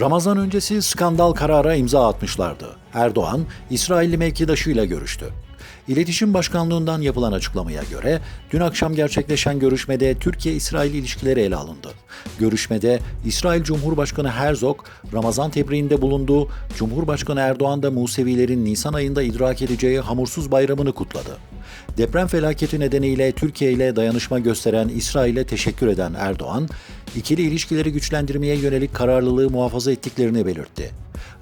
Ramazan öncesi skandal karara imza atmışlardı. Erdoğan, İsrailli mevkidaşıyla görüştü. İletişim Başkanlığı'ndan yapılan açıklamaya göre dün akşam gerçekleşen görüşmede Türkiye-İsrail ilişkileri ele alındı. Görüşmede İsrail Cumhurbaşkanı Herzog, Ramazan tebriğinde bulunduğu Cumhurbaşkanı Erdoğan da Musevilerin Nisan ayında idrak edeceği hamursuz bayramını kutladı. Deprem felaketi nedeniyle Türkiye ile dayanışma gösteren İsrail'e teşekkür eden Erdoğan, ikili ilişkileri güçlendirmeye yönelik kararlılığı muhafaza ettiklerini belirtti.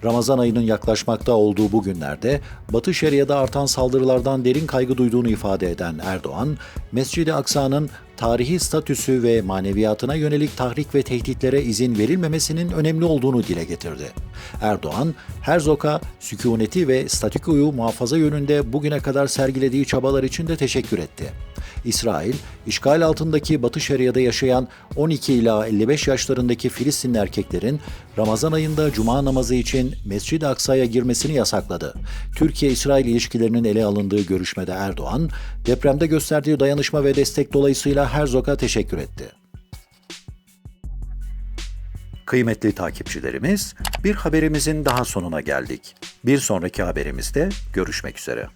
Ramazan ayının yaklaşmakta olduğu bu günlerde Batı Şeria'da artan saldırılardan derin kaygı duyduğunu ifade eden Erdoğan, Mescid-i Aksa'nın tarihi statüsü ve maneviyatına yönelik tahrik ve tehditlere izin verilmemesinin önemli olduğunu dile getirdi. Erdoğan, Herzog'a sükuneti ve statükoyu muhafaza yönünde bugüne kadar sergilediği çabalar için de teşekkür etti. İsrail, işgal altındaki Batı Şeria'da yaşayan 12 ila 55 yaşlarındaki Filistinli erkeklerin Ramazan ayında cuma namazı için Mescid-i Aksa'ya girmesini yasakladı. Türkiye-İsrail ilişkilerinin ele alındığı görüşmede Erdoğan, depremde gösterdiği dayanışma ve destek dolayısıyla Herzog'a teşekkür etti. Kıymetli takipçilerimiz, bir haberimizin daha sonuna geldik. Bir sonraki haberimizde görüşmek üzere.